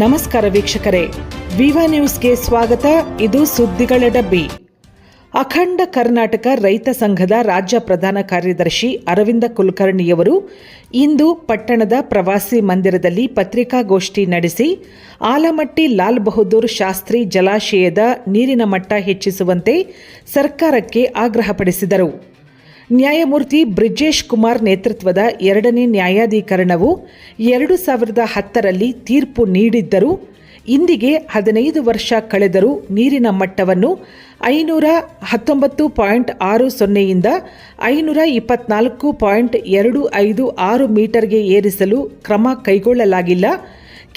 ನಮಸ್ಕಾರ ವೀಕ್ಷಕರೇ. ವಿವಾ ನ್ಯೂಸ್ಗೆ ಸ್ವಾಗತ. ಇದು ಸುದ್ದಿಗಳ ಡಬ್ಬಿ. ಅಖಂಡ ಕರ್ನಾಟಕ ರೈತ ಸಂಘದ ರಾಜ್ಯ ಪ್ರಧಾನ ಕಾರ್ಯದರ್ಶಿ ಅರವಿಂದ ಕುಲಕರ್ಣಿಯವರು ಇಂದು ಪಟ್ಟಣದ ಪ್ರವಾಸಿ ಮಂದಿರದಲ್ಲಿ ಪತ್ರಿಕಾಗೋಷ್ಠಿ ನಡೆಸಿ, ಆಲಮಟ್ಟಿ ಲಾಲ್ ಬಹದ್ದೂರ್ ಶಾಸ್ತ್ರಿ ಜಲಾಶಯದ ನೀರಿನ ಮಟ್ಟ ಹೆಚ್ಚಿಸುವಂತೆ ಸರ್ಕಾರಕ್ಕೆ ಆಗ್ರಹಪಡಿಸಿದರು. ನ್ಯಾಯಮೂರ್ತಿ ಬ್ರಿಜೇಶ್ ಕುಮಾರ್ ನೇತೃತ್ವದ ಎರಡನೇ ನ್ಯಾಯಾಧೀಕರಣವು ಎರಡು ಸಾವಿರದ ಹತ್ತರಲ್ಲಿ ತೀರ್ಪು ನೀಡಿದ್ದರೂ, ಇಂದಿಗೆ ಹದಿನೈದು ವರ್ಷ ಕಳೆದರೂ ನೀರಿನ ಮಟ್ಟವನ್ನು ಐನೂರ ಹತ್ತೊಂಬತ್ತು ಪಾಯಿಂಟ್ ಆರು ಸೊನ್ನೆಯಿಂದ ಐನೂರ ಇಪ್ಪತ್ನಾಲ್ಕು ಪಾಯಿಂಟ್ ಎರಡು ಐದು ಆರು ಮೀಟರ್ಗೆ ಏರಿಸಲು ಕ್ರಮ ಕೈಗೊಳ್ಳಲಾಗಿಲ್ಲ.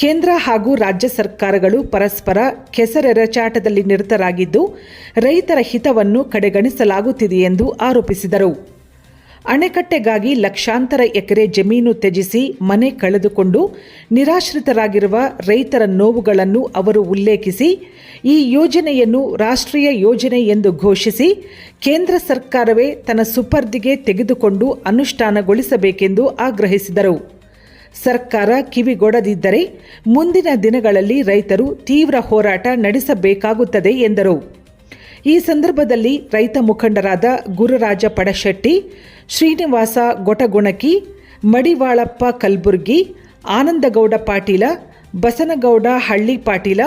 ಕೇಂದ್ರ ಹಾಗೂ ರಾಜ್ಯ ಸರ್ಕಾರಗಳು ಪರಸ್ಪರ ಕೆಸರೆರಚಾಟದಲ್ಲಿ ನಿರತರಾಗಿದ್ದು, ರೈತರ ಹಿತವನ್ನು ಕಡೆಗಣಿಸಲಾಗುತ್ತಿದೆ ಎಂದು ಆರೋಪಿಸಿದರು. ಅಣೆಕಟ್ಟೆಗಾಗಿ ಲಕ್ಷಾಂತರ ಎಕರೆ ಜಮೀನು ತ್ಯಜಿಸಿ ಮನೆ ಕಳೆದುಕೊಂಡು ನಿರಾಶ್ರಿತರಾಗಿರುವ ರೈತರ ನೋವುಗಳನ್ನು ಅವರು ಉಲ್ಲೇಖಿಸಿ, ಈ ಯೋಜನೆಯನ್ನು ರಾಷ್ಟ್ರೀಯ ಯೋಜನೆ ಎಂದು ಘೋಷಿಸಿ, ಕೇಂದ್ರ ಸರ್ಕಾರವೇ ತನ್ನ ಸುಪರ್ದಿಗೆ ತೆಗೆದುಕೊಂಡು ಅನುಷ್ಠಾನಗೊಳಿಸಬೇಕೆಂದು ಆಗ್ರಹಿಸಿದರು. ಸರ್ಕಾರ ಕಿವಿಗೊಡದಿದ್ದರೆ ಮುಂದಿನ ದಿನಗಳಲ್ಲಿ ರೈತರು ತೀವ್ರ ಹೋರಾಟ ನಡೆಸಬೇಕಾಗುತ್ತದೆ ಎಂದರು. ಈ ಸಂದರ್ಭದಲ್ಲಿ ರೈತ ಮುಖಂಡರಾದ ಗುರುರಾಜ ಪಡಶೆಟ್ಟಿ, ಶ್ರೀನಿವಾಸ ಗೊಟಗುಣಕಿ, ಮಡಿವಾಳಪ್ಪ ಕಲ್ಬುರ್ಗಿ, ಆನಂದಗೌಡ ಪಾಟೀಲ, ಬಸನಗೌಡ ಹಳ್ಳಿ ಪಾಟೀಲ,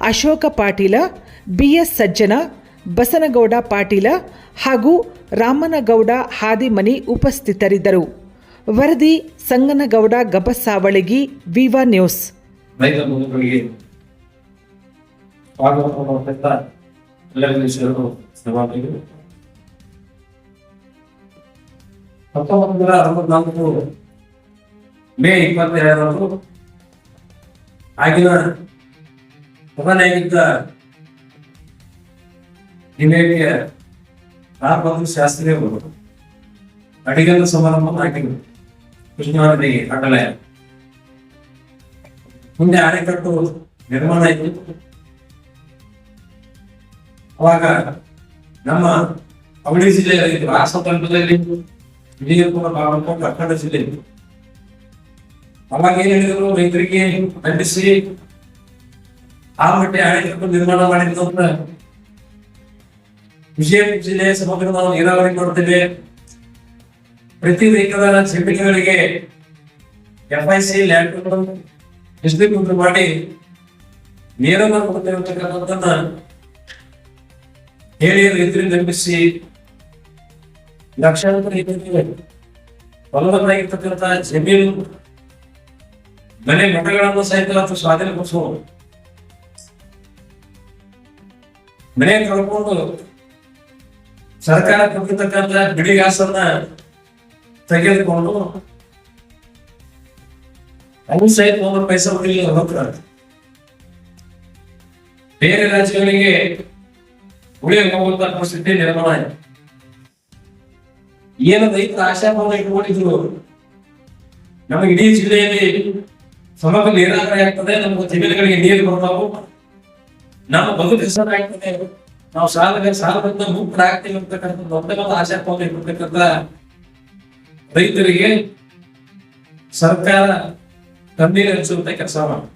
ಅಶೋಕ ಪಾಟೀಲ, ಬಿಎಸ್ ಸಜ್ಜನ, ಬಸನಗೌಡ ಪಾಟೀಲ ಹಾಗೂ ರಾಮನಗೌಡ ಹಾದಿಮನಿ ಉಪಸ್ಥಿತರಿದ್ದರು. ವರದಿ Sanganagouda Gabasavalagi Viva News. May ಇಪ್ಪತ್ತೆರಡರಂದು ಆಗಿನ ಪ್ರಧಾನಿಯಾಗಿದ್ದ ಹಿರಿಯ ರಾಮಭದ್ರ ಶಾಸ್ತ್ರಿ ಅವರು ಅಡಿಗಲ್ಲ ಸಮಾರಂಭ ಹಾಕಿದರು ಕೃಷ್ಣವರ್ಧಿ ಅಟಲಯ ಮುಂದೆ ಅಣೆಕಟ್ಟು ನಿರ್ಮಾಣ ಆಯಿತು ಅವಾಗ ನಮ್ಮ ಅವಳಿ ಜಿಲ್ಲೆಯಲ್ಲಿ ಆ ಸಂದರ್ಭದಲ್ಲಿ ವಿಜಯಪುರ ಬಾಗಲಕೋಟೆ ಅಖಂಡ ಜಿಲ್ಲೆ ಇತ್ತು. ಅವಾಗ ಏನ್ ಹೇಳಿದ್ರು ರೈತರಿಗೆ ಖಂಡಿಸಿ ಆ ಮಟ್ಟ ಅಣೆಕಟ್ಟು ನಿರ್ಮಾಣ ಮಾಡಿದ್ರು ಅಂತ ವಿಜಯಪುರ ಜಿಲ್ಲೆಯ ಸಮಗ್ರ ನಾವು ನೀರಾವರಿ ಮಾಡ್ತೇವೆ ಪ್ರತಿ ರೈತರ ಜಮೀನುಗಳಿಗೆ ಎಫ್ ಐ ಸಿ ಲ್ಯಾಂಡ್ ಮಾಡಿ ನೇರವಾಗಿ ಕೊಡ್ತಿರತಕ್ಕಂಥದ್ದನ್ನ ಹೇಳಿ ರೈತರಿಂದ ನಿರ್ಮಿಸಿ ಲಕ್ಷಾಂತರ ರೈತರಿಗೆ ಜಮೀನು, ಮನೆ ಮಠಗಳನ್ನು ಸಹಿತ ಅಥವಾ ಸ್ವಾಧೀನಪಡಿಸುವುದು ಮನೆ ಕಳ್ಕೊಂಡು ಸರ್ಕಾರ ಕೊಟ್ಟಿರ್ತಕ್ಕಂಥ ಬಿಡಿಗಾಸನ್ನ ತೆಗೆದುಕೊಂಡು ಅವು ಸಹಿತ ಒಂದು ಪೈಸೆ ಹೋಗ್ತಾರೆ ಬೇರೆ ರಾಜ್ಯಗಳಿಗೆ ಉಳಿಯಕ್ಕೆ ಹೋಗುವಂತ ಪರಿಸ್ಥಿತಿ ನಿರ್ಮಾಣ ಆಯ್ತು. ಏನು ರೈತರ ಆಶಾಭಾವ ಇಟ್ಕೊಂಡಿದ್ರು, ನಮಗೆ ಇಡೀ ಜಿಲ್ಲೆಯಲ್ಲಿ ಸಮಗ್ರ ನೀರಾವರಿ ಆಗ್ತದೆ, ನಮ್ಮ ಜಮೀನುಗಳಿಗೆ ನೀರು ಬರ್ತಾವು. ನಮ್ಮ ಬದುಕು ಹೆಸರಾಗ್ತದೆ ನಾವು ಸಾಲ ಸಾಲದಿಂದ ಮುಕ್ತರಾಗ್ತೀವಿ ಅಂತಕ್ಕಂಥ ದೊಡ್ಡ ಆಶಾಭಾವ ಇಟ್ಟಿರ್ತಕ್ಕಂಥ ರೈತರಿಗೆ ಸರ್ಕಾರ ಕಣ್ಣೀರು ಹರಿಸುವಂತ ಕೆಲಸ ಮಾಡಿ